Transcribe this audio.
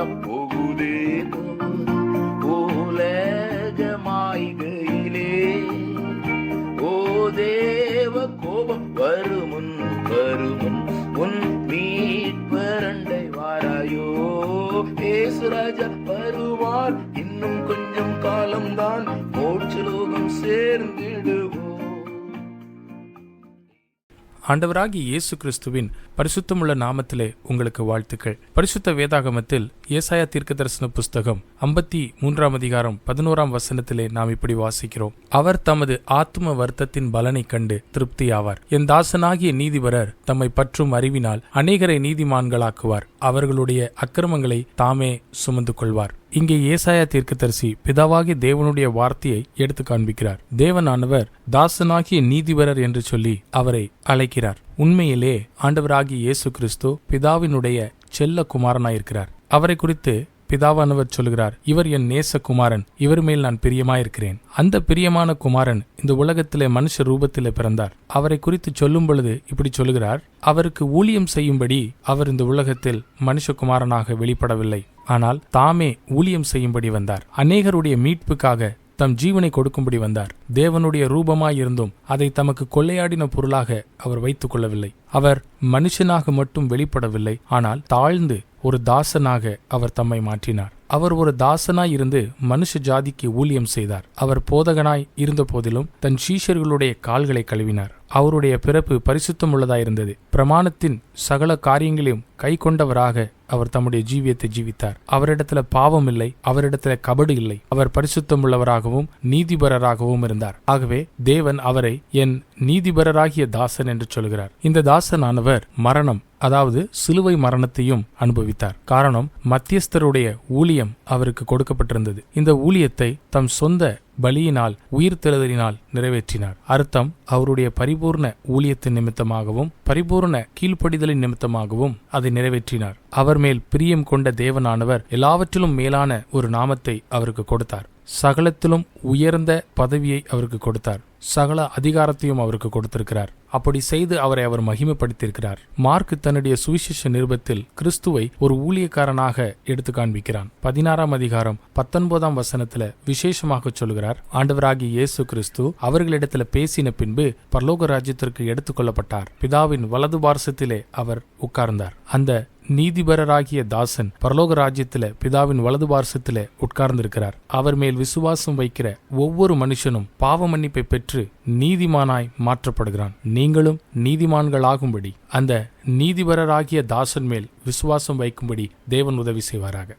எல்லாம் போகுதே உலக மாய்கையிலே ஓ தேவ கோபம் வருமுன் வருமுன் உன் மீட்பரண்டை வாராயோ. ஏசுராஜா வருவார் இன்னும் கொஞ்சம் காலம்தான் ஆண்டவராகி இயேசு கிறிஸ்துவின் பரிசுத்தமுள்ள நாமத்திலே உங்களுக்கு வாழ்த்துக்கள். பரிசுத்த வேதாகமத்தில் ஏசாயா தீர்க்கதரிசன புஸ்தகம் ஐம்பத்தி மூன்றாம் அதிகாரம் பதினோராம் வசனத்திலே நாம் இப்படி வாசிக்கிறோம். அவர் தமது ஆத்ம வருத்தத்தின் பலனை கண்டு திருப்தியாவார். என் தாசனாகிய நீதிபரர் தம்மை பற்றும் அறிவினால் அநேகரை நீதிமான்களாக்குவார். அவர்களுடைய அக்கிரமங்களை தாமே சுமந்து கொள்வார். இங்கே ஏசாயா தீர்க்கதரிசி பிதாவாகி தேவனுடைய வார்த்தையை எடுத்து காண்பிக்கிறார். தேவனானவர் தாசனாகிய நீதிபரர் என்று சொல்லி அவரை அழைக்கிறார். உண்மையிலே ஆண்டவராகிய இயேசு கிறிஸ்து பிதாவினுடைய செல்ல குமாரனாயிருக்கிறார் அவரை குறித்து பிதாவானவர் சொல்கிறார் இவர் என் நேச குமாரன் இவர் மேல் நான் பிரியமாயிருக்கிறேன். அந்த பிரியமான குமாரன் இந்த உலகத்திலே மனுஷ ரூபத்திலே பிறந்தார். அவரை குறித்து சொல்லும் பொழுது இப்படி சொல்லுகிறார் அவருக்கு ஊழியம் செய்யும்படி அவர் இந்த உலகத்தில் மனுஷகுமாரனாக வெளிப்படவில்லை. ஆனால் தாமே ஊழியம் செய்யும்படி வந்தார். அநேகருடைய மீட்புக்காக தம் ஜீவனை கொடுக்கும்படி வந்தார். தேவனுடைய ரூபமாயிருந்தும் அதை தமக்கு கொள்ளையாடின பொருளாக அவர் வைத்துக் கொள்ளவில்லை. அவர் மனுஷனாக மட்டும் வெளிப்படவில்லை. ஆனால் தாழ்ந்து ஒரு தாசனாக அவர் தம்மை மாற்றினார். அவர் ஒரு தாசனாய் இருந்து மனுஷ ஜாதிக்கு ஊழியம் செய்தார். அவர் போதகனாய் இருந்த போதிலும் தன் சீஷர்களுடைய கால்களை கழுவினார். அவருடைய பிறப்பு பரிசுத்தம் உள்ளதாயிருந்தது பிரமாணத்தின் சகல காரியங்களையும் கை கொண்டவராக அவர் தம்முடைய ஜீவியத்தை ஜீவித்தார். அவரிடத்துல பாவம் இல்லை அவரிடத்துல கபடு இல்லை. அவர் பரிசுத்தம் உள்ளவராகவும் நீதிபரராகவும் இருந்தார். ஆகவே தேவன் அவரை என் நீதிபரராகிய தாசன் என்று சொல்கிறார். இந்த தாசனானவர் மரணம் அதாவது சிலுவை மரணத்தையும் அனுபவித்தார். காரணம் மத்தியஸ்தருடைய ஊழியம் அவருக்கு கொடுக்கப்பட்டிருந்தது. இந்த ஊழியத்தை தம் சொந்த பலியினால் உயிர் உயிர்த்தெழுதலினால் நிறைவேற்றினார். அர்த்தம் அவருடைய பரிபூர்ண ஊழியத்தின் நிமித்தமாகவும் பரிபூர்ண கீழ்ப்படிதலின் நிமித்தமாகவும் அதை நிறைவேற்றினார். அவர் மேல் பிரியம் கொண்ட தேவனானவர் எல்லாவற்றிலும் மேலான ஒரு நாமத்தை அவருக்கு கொடுத்தார். சகலத்திலும் உயர்ந்த பதவியை அவருக்கு கொடுத்தார். சகல அதிகாரத்தையும் அவருக்கு கொடுத்திருக்கிறார். அப்படி செய்து அவரை அவர் மகிமைப்படுத்தியிருக்கிறார். மார்க் தன்னுடைய சுவிசேஷ நிருபத்தில் கிறிஸ்துவை ஒரு ஊழியக்காரனாக எடுத்து காண்பிக்கிறான். பதினாறாம் அதிகாரம் பத்தொன்பதாம் வசனத்துல விசேஷமாக சொல்கிறார் ஆண்டவராகிய இயேசு கிறிஸ்து அவர்களிடத்துல பேசின பின்பு பரலோக ராஜ்யத்திற்கு எடுத்துக்கொள்ளப்பட்டார் பிதாவின் வலது பார்சத்திலே அவர் உட்கார்ந்தார். அந்த நீதிபரராகிய தாசன் பரலோக ராஜ்யத்தில் பிதாவின் வலது பார்சத்தில் உட்கார்ந்திருக்கிறார். அவர் மேல் விசுவாசம் வைக்கிற ஒவ்வொரு மனுஷனும் பாவ மன்னிப்பை பெற்று நீதிமானாய் மாற்றப்படுகிறான். நீங்களும் நீதிமான்களாகும்படி அந்த நீதிபரராகிய தாசன் மேல் விசுவாசம் வைக்கும்படி தேவன் உதவி செய்வாராக.